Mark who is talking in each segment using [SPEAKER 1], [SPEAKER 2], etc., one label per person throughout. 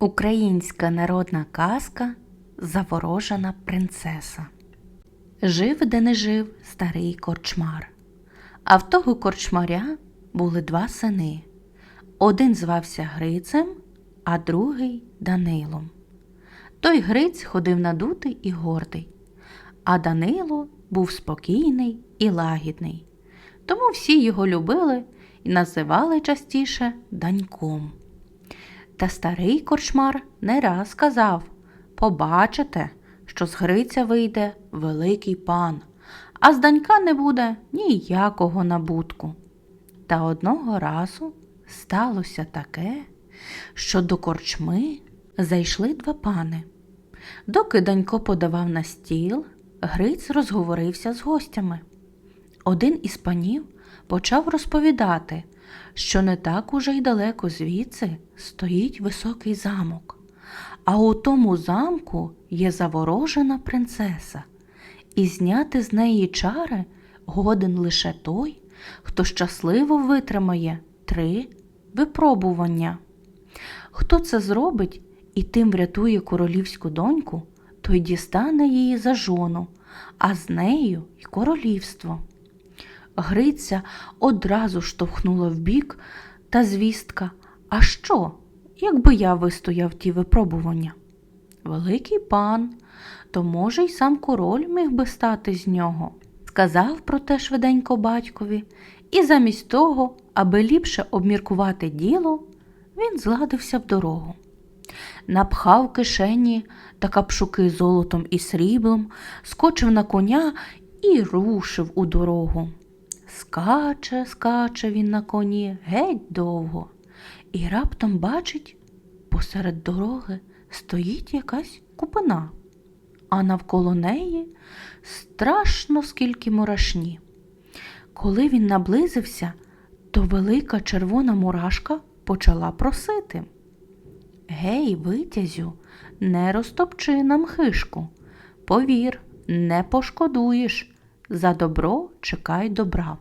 [SPEAKER 1] Українська народна казка Заворожена принцеса. Жив де не жив старий корчмар. А в того корчмаря були два сини. Один звався Грицем, а другий Данилом. Той Гриць ходив надутий і гордий, а Данило був спокійний і лагідний. Тому всі його любили і називали частіше Даньком. Та старий корчмар не раз казав Побачите, що з Гриця вийде великий пан, а з Данька не буде ніякого набутку. Та одного разу сталося таке, що до корчми зайшли два пани. Доки Данько подавав на стіл, Гриць розговорився з гостями. Один із панів почав розповідати, що не так уже й далеко звідси стоїть високий замок, а у тому замку є заворожена принцеса, і зняти з неї чари годен лише той, хто щасливо витримає три випробування. Хто це зробить і тим врятує королівську доньку, той дістане її за жону, а з нею й королівство. Гриця одразу штовхнула вбік та звістка А що, якби я вистояв ті випробування? Великий пан, то, може, й сам король міг би стати з нього. Сказав про те швиденько батькові, і замість того, аби ліпше обміркувати діло, він зладився в дорогу. Напхав кишені та капшуки золотом і сріблом, скочив на коня і рушив у дорогу. Скаче, скаче він на коні геть довго, і раптом бачить, посеред дороги стоїть якась купина, а навколо неї страшно скільки мурашні. Коли він наблизився, то велика червона мурашка почала просити. Гей, витязю, не розтопчи нам хишку. Повір, не пошкодуєш, за добро чекай добра.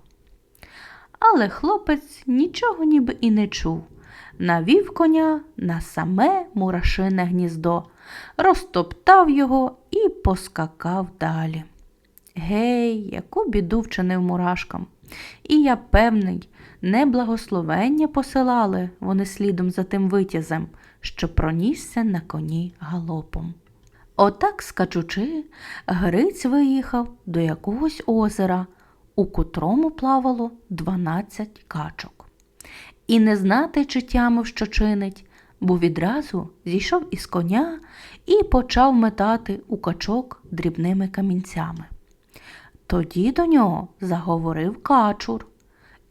[SPEAKER 1] Але хлопець нічого ніби і не чув. Навів коня на саме мурашине гніздо, розтоптав його і поскакав далі. Гей, яку біду вчинив мурашкам. І я певний, не благословення посилали вони слідом за тим витязем, що пронісся на коні галопом. Отак, скачучи, Гриць виїхав до якогось озера, у котрому плавало дванадцять качок. І не знати, чи тямив, що чинить, бо відразу зійшов із коня і почав метати у качок дрібними камінцями. Тоді до нього заговорив качур.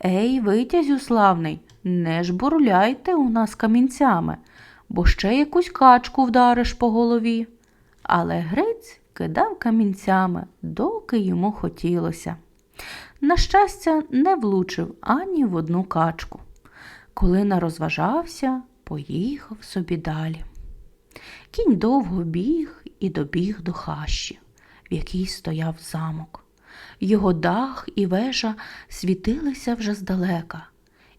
[SPEAKER 1] Ей, витязю славний, не жбурляйте у нас камінцями, бо ще якусь качку вдариш по голові. Але Гриць кидав камінцями, доки йому хотілося. На щастя, не влучив ані в одну качку. Коли нарозважався, поїхав собі далі. Кінь довго біг і добіг до хащі, в якій стояв замок. Його дах і вежа світилися вже здалека,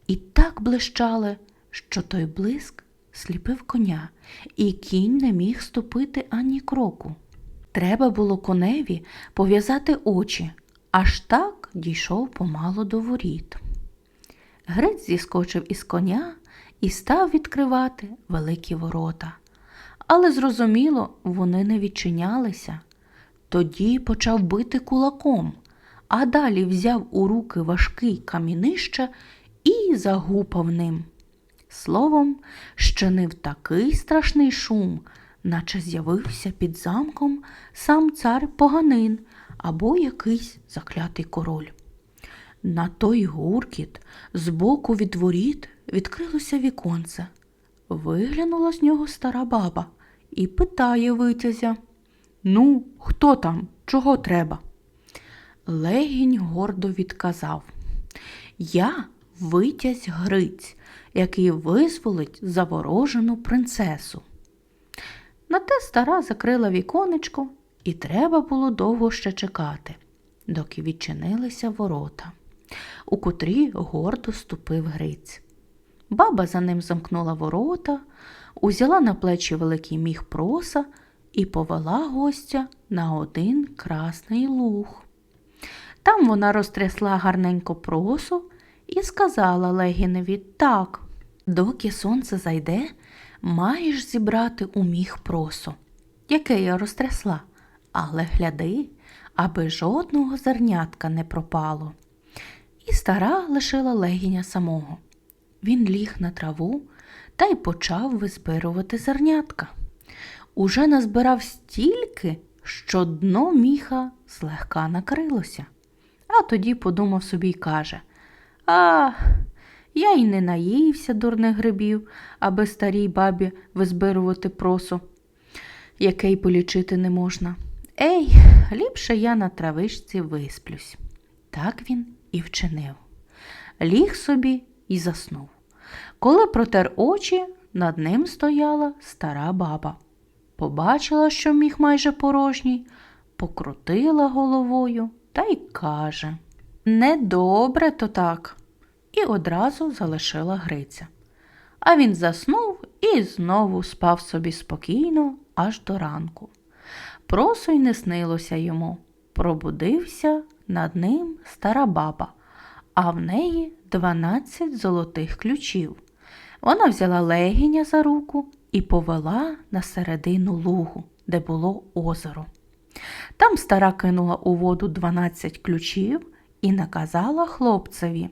[SPEAKER 1] і так блищали, що той блиск сліпив коня, і кінь не міг ступити ані кроку. Треба було коневі пов'язати очі, аж так дійшов помало до воріт. Грець зіскочив із коня і став відкривати великі ворота. Але, зрозуміло, вони не відчинялися. Тоді почав бити кулаком, а далі взяв у руки важкий камінище і загупав ним. Словом, щинив такий страшний шум, наче з'явився під замком сам цар поганин або якийсь заклятий король. На той гуркіт збоку від воріт відкрилося віконце. Виглянула з нього стара баба і питає витязя Ну, хто там? Чого треба? Легінь гордо відказав Я витязь Гриць, який визволить заворожену принцесу. На те стара закрила віконечко, і треба було довго ще чекати, доки відчинилися ворота, у котрі гордо ступив Гриць. Баба за ним замкнула ворота, узяла на плечі великий міг проса і повела гостя на один красний луг. Там вона розтрясла гарненько просу і сказала Легіневі так, доки сонце зайде, маєш зібрати у міг просу, яке я розтрясла, але гляди, аби жодного зернятка не пропало. І стара лишила легіня самого. Він ліг на траву та й почав визбирувати зернятка. Уже назбирав стільки, що дно міха злегка накрилося. А тоді подумав собі й каже А, я й не наївся дурних грибів, аби старій бабі визбирувати просу, яке й полічити не можна. Ей, ліпше я на травичці висплюсь. Так він і вчинив. Ліг собі і заснув. Коли протер очі, над ним стояла стара баба. Побачила, що міг майже порожній, покрутила головою та й каже Недобре то так. І одразу залишила Гриця. А він заснув і знову спав собі спокійно аж до ранку. Просо й не снилося йому. Пробудився над ним стара баба, а в неї дванадцять золотих ключів. Вона взяла легіня за руку і повела на середину лугу, де було озеро. Там стара кинула у воду дванадцять ключів і наказала хлопцеві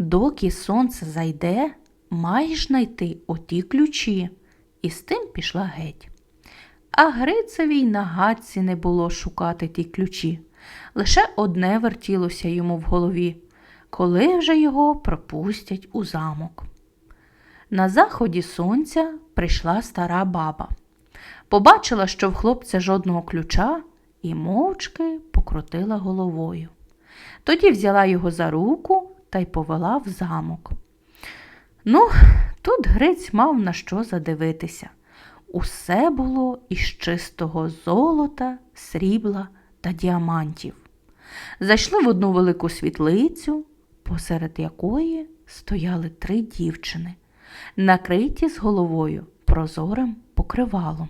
[SPEAKER 1] доки сонце зайде, маєш знайти оті ключі, і з тим пішла геть. А Грицевій на гадці не було шукати ті ключі. Лише одне вертілося йому в голові, коли вже його пропустять у замок. На заході сонця прийшла стара баба. Побачила, що в хлопця жодного ключа, і мовчки покрутила головою. Тоді взяла його за руку та й повела в замок. Ну, тут Гриць мав на що задивитися. Усе було із чистого золота, срібла та діамантів. Зайшли в одну велику світлицю, посеред якої стояли три дівчини, накриті з головою прозорим покривалом.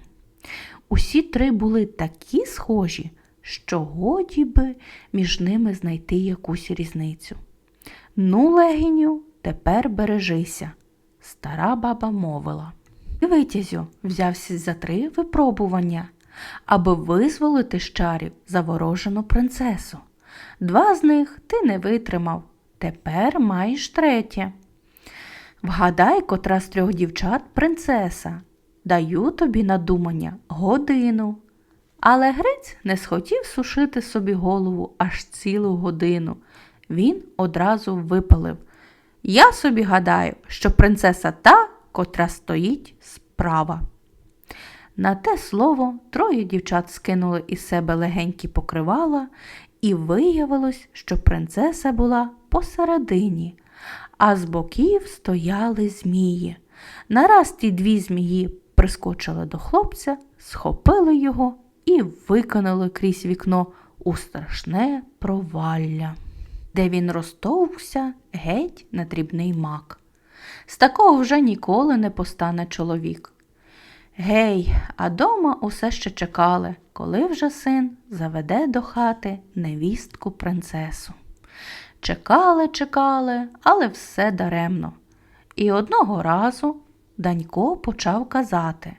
[SPEAKER 1] Усі три були такі схожі, що годі би між ними знайти якусь різницю. Ну, легіню, тепер бережися, стара баба мовила. Витязю взявся за три випробування, аби визволити з чарів заворожену принцесу. Два з них ти не витримав, тепер маєш третє. Вгадай, котра з трьох дівчат принцеса. Даю тобі на думання годину. Але Гриць не схотів сушити собі голову аж цілу годину. Він одразу випалив. Я собі гадаю, що принцеса та, котра стоїть справа. На те слово троє дівчат скинули із себе легенькі покривала, і виявилось, що принцеса була посередині, а з боків стояли змії. Нараз ті дві змії прискочили до хлопця, схопили його і викинули крізь вікно у страшне провалля, де він розтовкся геть на дрібний мак. З такого вже ніколи не постане чоловік. Гей, а дома усе ще чекали, коли вже син заведе до хати невістку принцесу. Чекали, чекали, але все даремно. І одного разу Данько почав казати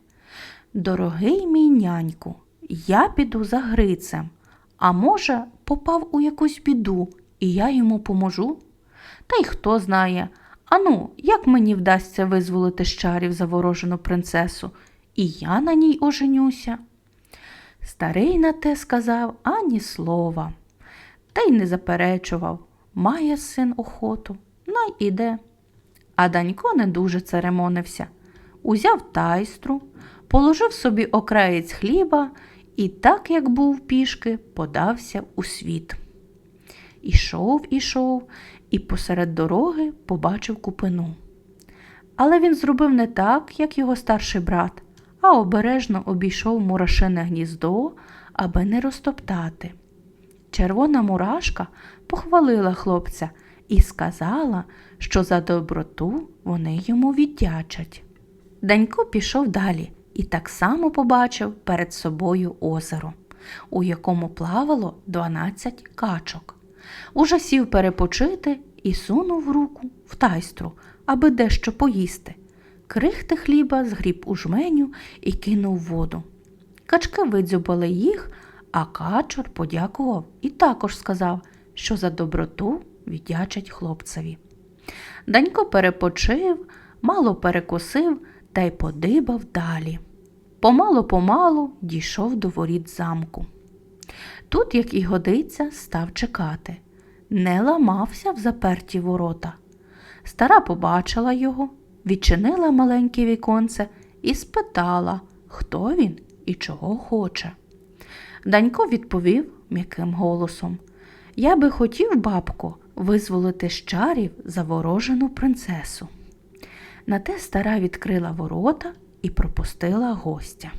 [SPEAKER 1] Дорогий мій няньку, я піду за Грицем, а може, попав у якусь біду, і я йому поможу? Та й хто знає, ану, як мені вдасться визволити з чарів заворожену принцесу, і я на ній оженюся. Старий на те сказав ані слова, та й не заперечував має син охоту, най іде. А Данько не дуже церемонився. Узяв тайстру, положив собі окраєць хліба і, так як був пішки, подався у світ. Ішов, ішов і посеред дороги побачив купину. Але він зробив не так, як його старший брат, а обережно обійшов мурашине гніздо, аби не розтоптати. Червона мурашка похвалила хлопця і сказала, що за доброту вони йому віддячать. Данько пішов далі і так само побачив перед собою озеро, у якому плавало 12 качок. Уже сів перепочити і сунув руку в тайстру, аби дещо поїсти. Крихти хліба згріб у жменю і кинув воду. Качки видзюбали їх, а качур подякував і також сказав, що за доброту віддячить хлопцеві. Данько перепочив, мало перекусив та й подибав далі. Помалу-помалу дійшов до воріт замку. Тут, як і годиться, став чекати. Не ламався в заперті ворота. Стара побачила його, відчинила маленьке віконце і спитала, хто він і чого хоче. Данько відповів м'яким голосом Я би хотів, бабко, визволити з чарів заворожену принцесу. На те стара відкрила ворота і пропустила гостя.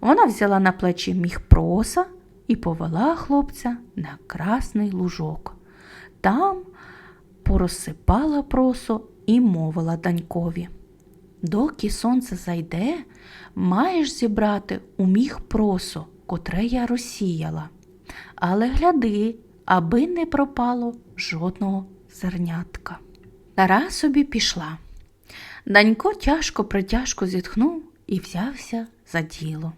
[SPEAKER 1] Вона взяла на плечі міг проса і повела хлопця на красний лужок. Там порозсипала просо і мовила Данькові. Доки сонце зайде, маєш зібрати у міг просо, котре я розсіяла. Але гляди, аби не пропало жодного зернятка. Тара собі пішла. Данько тяжко притяжко зітхнув і взявся за діло.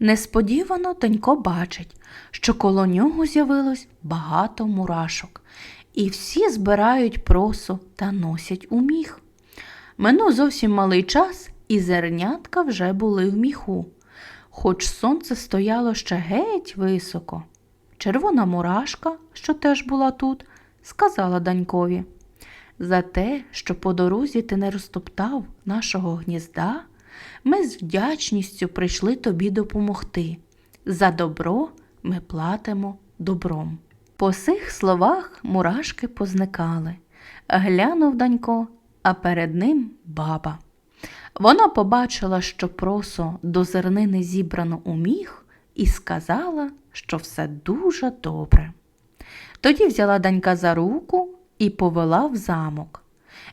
[SPEAKER 1] Несподівано Данько бачить, що коло нього з'явилось багато мурашок, і всі збирають просо та носять у міх. Минув зовсім малий час, і зернятка вже були в міху, хоч сонце стояло ще геть високо. Червона мурашка, що теж була тут, сказала Данькові за те, що по дорозі ти не розтоптав нашого гнізда, ми з вдячністю прийшли тобі допомогти. За добро ми платимо добром. По сих словах мурашки позникали. Глянув Данько, а перед ним баба. Вона побачила, що просо до зернини зібрано у міг, і сказала, що все дуже добре. Тоді взяла Данька за руку і повела в замок.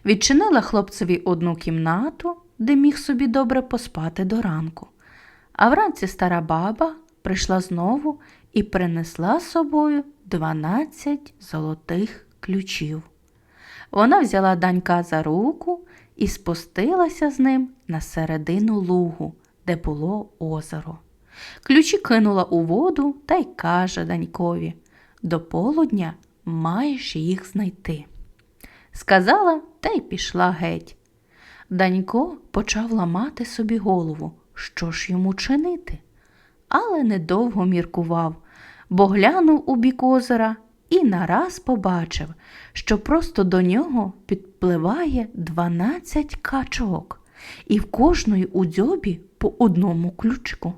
[SPEAKER 1] Відчинила хлопцеві одну кімнату, де міг собі добре поспати до ранку. А вранці стара баба прийшла знову і принесла з собою дванадцять золотих ключів. Вона взяла данька за руку і спустилася з ним на середину лугу, де було озеро. Ключі кинула у воду та й каже данькові до полудня маєш їх знайти. Сказала та й пішла геть. Данько почав ламати собі голову, що ж йому чинити, але недовго міркував, бо глянув у бік озера і нараз побачив, що просто до нього підпливає дванадцять качок, і в кожної у дзьобі по одному ключку.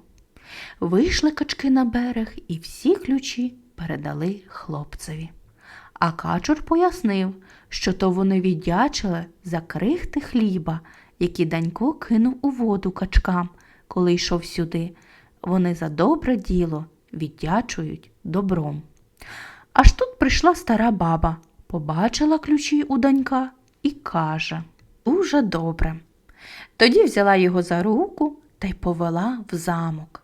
[SPEAKER 1] Вийшли качки на берег і всі ключі передали хлопцеві. А качур пояснив, що то вони віддячили за крихти хліба, які Данько кинув у воду качкам, коли йшов сюди. Вони за добре діло віддячують добром. Аж тут прийшла стара баба, побачила ключі у Данька і каже Дуже добре. Тоді взяла його за руку та й повела в замок.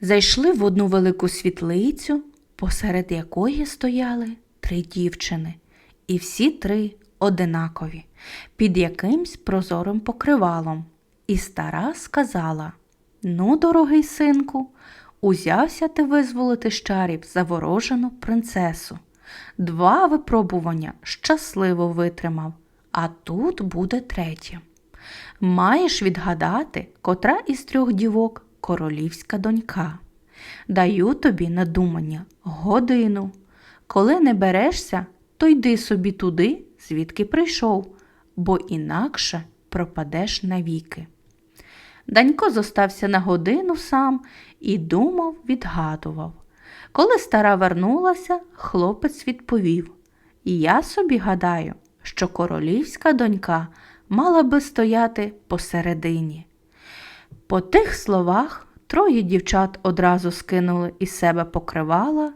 [SPEAKER 1] Зайшли в одну велику світлицю, посеред якої стояли три дівчини, і всі три одинакові, під якимсь прозорим покривалом. І стара сказала Ну, дорогий синку, узявся ти визволити з чарів заворожену принцесу. Два випробування щасливо витримав, а тут буде третє. Маєш відгадати, котра із трьох дівок королівська донька. Даю тобі на думання годину. Коли не берешся, то йди собі туди, звідки прийшов, бо інакше пропадеш навіки. Данько зостався на годину сам і думав, відгадував. Коли стара вернулася, хлопець відповів Я собі гадаю, що королівська донька мала би стояти посередині. По тих словах троє дівчат одразу скинули із себе покривала,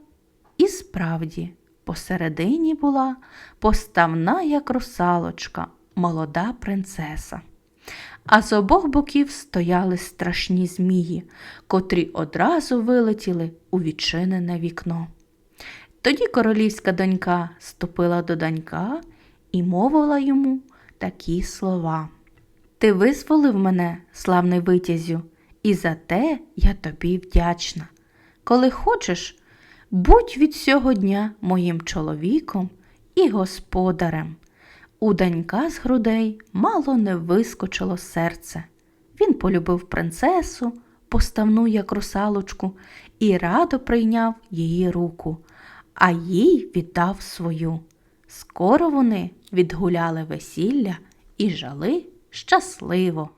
[SPEAKER 1] і справді посередині була поставна, як русалочка, молода принцеса. а з обох боків стояли страшні змії, котрі одразу вилетіли у відчинене вікно. Тоді королівська донька ступила до данька і мовила йому такі слова. Ти визволив мене, славний витязю, і за те я тобі вдячна. Коли хочеш, будь від сього дня моїм чоловіком і господарем. У данька з грудей мало не вискочило серце. Він полюбив принцесу, поставну як русалочку, і радо прийняв її руку, а їй віддав свою. Скоро вони відгуляли весілля і жили щасливо.